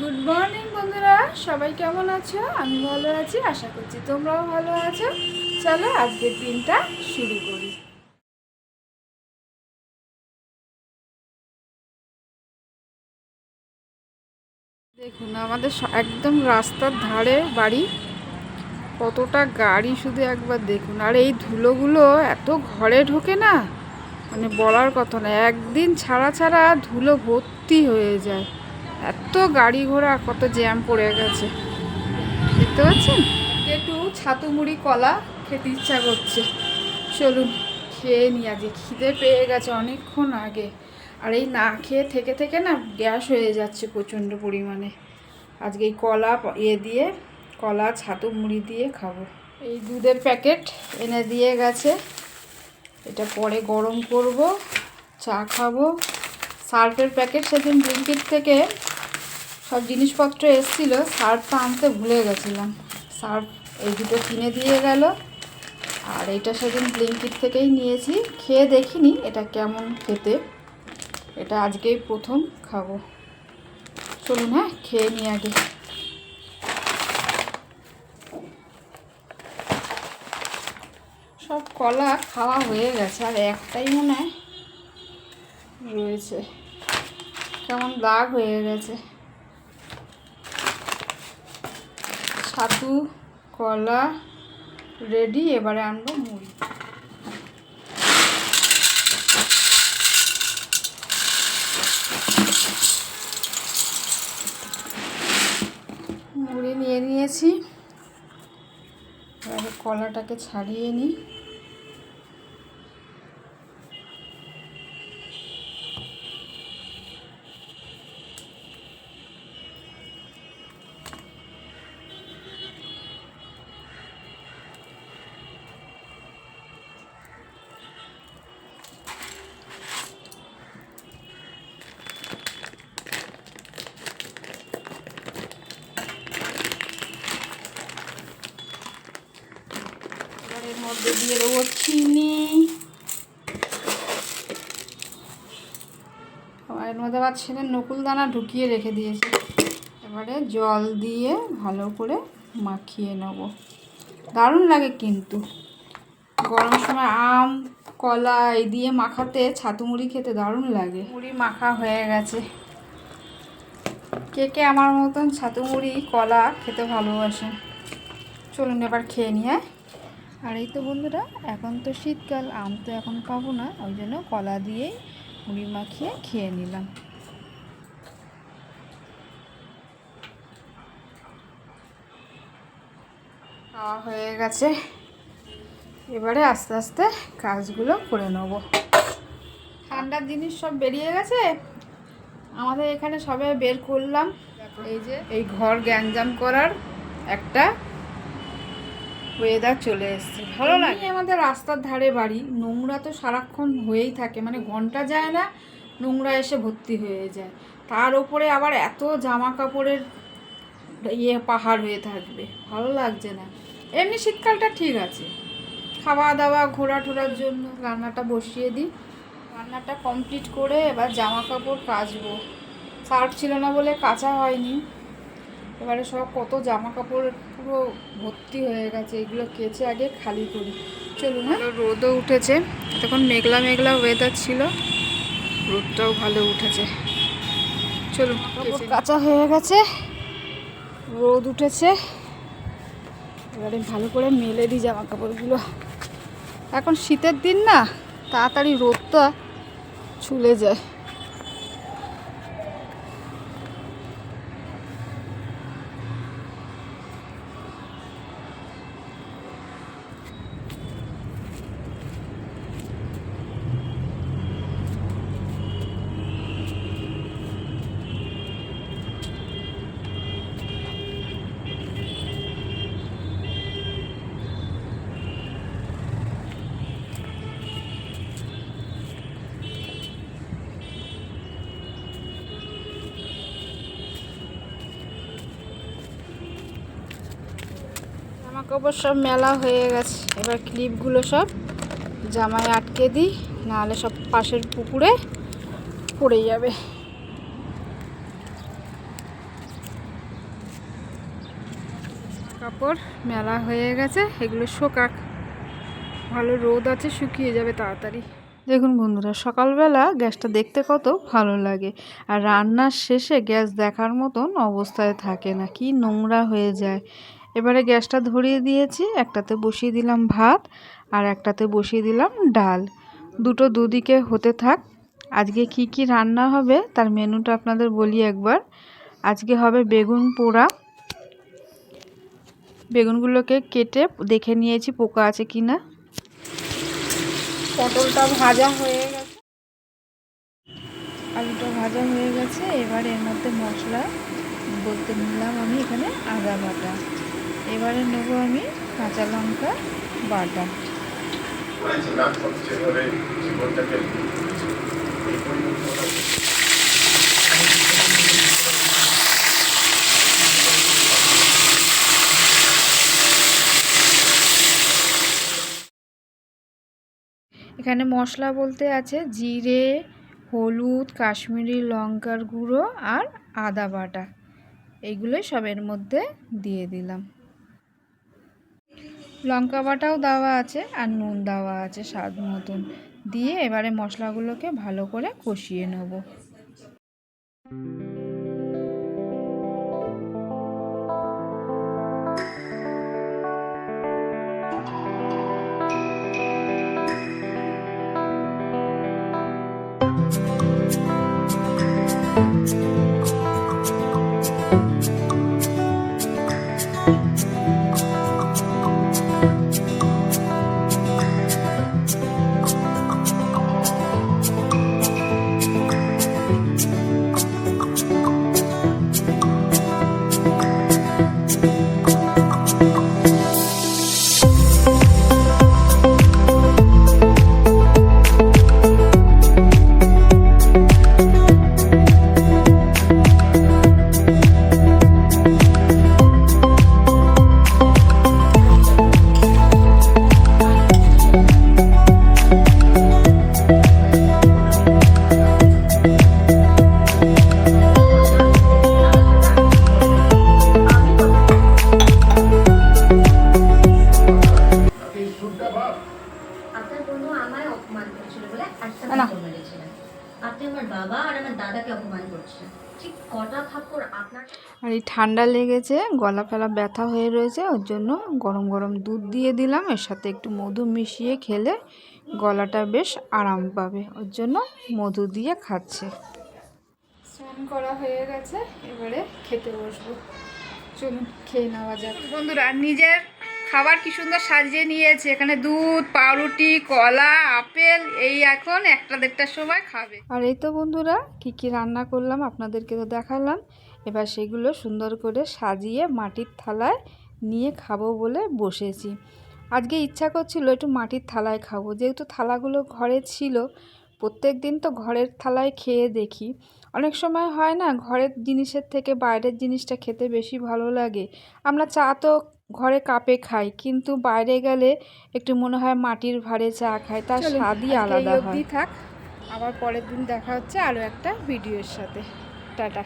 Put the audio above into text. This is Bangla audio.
গুড মর্নিং বন্ধুরা। সবাই কেমন আছো? আমি ভালো আছি, আশা করছি তোমরাও ভালো আছো। চলো আজকের দিনটা শুরু করি। দেখুন, আমাদের একদম রাস্তার ধারে বাড়ি। কতটা গাড়ি শুধু একবার দেখুন। আর এই ধুলোগুলো এত ঘরে ঢোকে না মানে বলার কথা না, একদিন ছাড়া ছাড়া ধুলো ভর্তি হয়ে যায়। এত গাড়ি ঘোড়া, কত জ্যাম পড়ে গেছে। দেখতে পাচ্ছেন? একটু ছাতু মুড়ি, কলা খেতে ইচ্ছা করছে। চলুন, খেয়ে নি আজকে। খিদে পেয়ে গেছে অনেকক্ষণ আগে। আর এই না খেয়ে থেকে থেকে না গ্যাস হয়ে যাচ্ছে প্রচণ্ড পরিমাণে। আজকে এই কলা ইয়ে দিয়ে, কলা, ছাতু মুড়ি দিয়ে খাব। এই দুধের প্যাকেট এনে দিয়ে গেছে। এটা পরে গরম করব, চা খাব। সার্ফের প্যাকেট সেদিন ব্লিঙ্কিট থেকে সব জিনিসপত্র এসেছিল সার্ফটা আনতে ভুলে গেছিলাম। সার্ফ এই দুটো কিনে দিয়ে গেল, আর এটা সেদিন ব্লিঙ্কিট থেকেই নিয়েছি। খেয়ে দেখিনি এটা কেমন খেতে, এটা আজকেই প্রথম খাব। চলুন হ্যাঁ খেয়ে নিই আগে। সব কলা খাওয়া হয়ে গেছে, আর একটাই মনে রয়েছে। কেমন দাগ হয়ে গেছে। ছাতু কলা রেডি এবারে আনব মুড়ি। মুড়ি নিয়ে নিয়েছি। এবারে কলাটাকে ছাড়িয়ে নিই। মধ্যে দিয়ে দেবো চিনি। এর মধ্যে আবার ছেলে নকুল দানা ঢুকিয়ে রেখে দিয়েছে। এবারে জল দিয়ে ভালো করে মাখিয়ে নেব। দারুণ লাগে কিন্তু। গরমের সময় আম, কলা এই দিয়ে মাখাতে, ছাতু মুড়ি খেতে দারুণ লাগে। মুড়ি মাখা হয়ে গেছে। কে কে আমার মতন ছাতু মুড়ি, কলা খেতে ভালোবাসে চলুন এবার খেয়ে নিই হ্যাঁ? আর এই তো বন্ধুরা, এখন তো শীতকাল, আম তো এখন পাবো না, ওই জন্য কলা দিয়েই মুড়ি মাখিয়ে খেয়ে নিলাম। খাওয়া হয়ে গেছে। এবারে আস্তে আস্তে কাজগুলো করে নেব। ঠান্ডার জিনিস সব বেরিয়ে গেছে? আমাদের এখানে সবে বের করলাম। এই যে, এই ঘর গ্যাঞ্জাম করার একটা ওয়েদার চলে এসছে। ভালো লাগে? আমাদের রাস্তার ধারে বাড়ি নোংরা তো সারাক্ষণ হয়েই থাকে। মানে ঘণ্টা যায় না নোংরা এসে ভর্তি হয়ে যায়। তার ওপরে আবার এত জামা কাপড়ের ইয়ে পাহাড় হয়ে থাকবে। ভালো লাগছে না। এমনি শীতকালটা ঠিক আছে। খাওয়া দাওয়া ঘোরা টোরার জন্য রান্নাটা বসিয়ে দিই। রান্নাটা কমপ্লিট করে এবার জামা কাপড় কাচবো। সার্ফ ছিল না বলে কাচা হয়নি। এবারে সব কত জামা কাপড় পুরো ভর্তি হয়ে গেছে এগুলো কেচে আগে খালি করি। চলুন হ্যাঁ? রোদও উঠেছে। তখন মেঘলা মেঘলা ওয়েদার ছিল রোদটাও ভালো উঠেছে। চলুন কাঁচা হয়ে গেছে রোদ উঠেছে। এবারে ভালো করে মেলে দিই জামা কাপড়গুলো এখন শীতের দিন না তাড়াতাড়ি রোদটা ছুলে যায়। কাপড় সব মেলা হয়ে গেছে। এবার ক্লিপগুলো সব জামায় আটকে দিই, নাহলে সব পাশের পুকুরে পড়ে যাবে। কাপড় মেলা হয়ে গেছে, এগুলো শোকাক। ভালো রোদ আছে, শুকিয়ে যাবে তাড়াতাড়ি। দেখুন বন্ধুরা, সকালবেলা গ্যাসটা দেখতে কত ভালো লাগে। আর রান্নার শেষে গ্যাস দেখার মতন অবস্থায় থাকে না, কি নোংরা হয়ে যায়। এবারে গ্যাসটা ধরিয়ে দিয়েছি, একটাতে বসিয়ে দিলাম ভাত আর একটাতে বসিয়ে দিলাম ডাল। দুটো দুদিকে হতে থাক। আজকে কি কি রান্না হবে তার মেনুটা আপনাদের বলি একবার। আজকে হবে বেগুন পোড়া। বেগুনগুলোকে কেটে দেখে নিয়েছি পোকা আছে কি না। পটলটা ভাজা হয়ে গেছে। আলুটা ভাজা হয়ে গেছে। এবার এর মধ্যে মশলা, বলতে নিলাম আমি এখানে আদা বাটা। এবারে নেব আমি কাঁচা লঙ্কা বাটা। এখানে মশলা বলতে আছে জিরে, হলুদ, কাশ্মীরি লঙ্কার গুঁড়ো আর আদা বাটা। এইগুলোই সবের মধ্যে দিয়ে দিলাম। লঙ্কা বাটাও দেওয়া আছে আর নুন দেওয়া আছে স্বাদ মতন। দিয়ে এবারে মশলাগুলোকে ভালো করে কষিয়ে নেব। না। আপনি আমার বাবা আর আমার দাদাকে অপমান করছিলেন। ঠিক কটা থাপ্পড় আপনার আর এই ঠান্ডা লেগেছে গলা ফেলা ব্যথা হয়ে রয়েছে ওর জন্য গরম গরম দুধ দিয়ে দিলাম এর সাথে একটু মধু মিশিয়ে খেলে গলাটা বেশ আরাম পাবে ওর জন্য মধু দিয়ে খাচ্ছে। স্নান করা হয়ে গেছে এবারে খেতে বসবো। চলুন খেয়ে নেওয়া যাক। বন্ধুরা নিজের খাবার কি সুন্দর সাজিয়ে নিয়েছে। এখানে দুধ, পাউরুটি, কলা, আপেল, এই এখন একটা দেড়টার সময় খাবে। আর এই তো বন্ধুরা, কি কি রান্না করলাম আপনাদেরকে তো দেখালাম। এবার সেগুলো সুন্দর করে সাজিয়ে মাটির থালায় নিয়ে খাব বলে বসেছি। আজকে ইচ্ছা করছিল একটু মাটির থালায় খাব। যেহেতু থালাগুলো ঘরে ছিল, প্রত্যেক দিন তো ঘরের থালায় খেয়ে দেখি। অনেক সময় হয় না, ঘরের জিনিসের থেকে বাইরের জিনিসটা খেতে বেশি ভালো লাগে। আমরা চা তো ঘরে কাপে খাই কিন্তু বাইরে গেলে একটু মনে হয় মাটির ভারে চা খাই তার স্বাদই আলাদা হয়। থাক আবার পরের দিন দেখা হচ্ছে আরও একটা ভিডিওর সাথে। টাটা।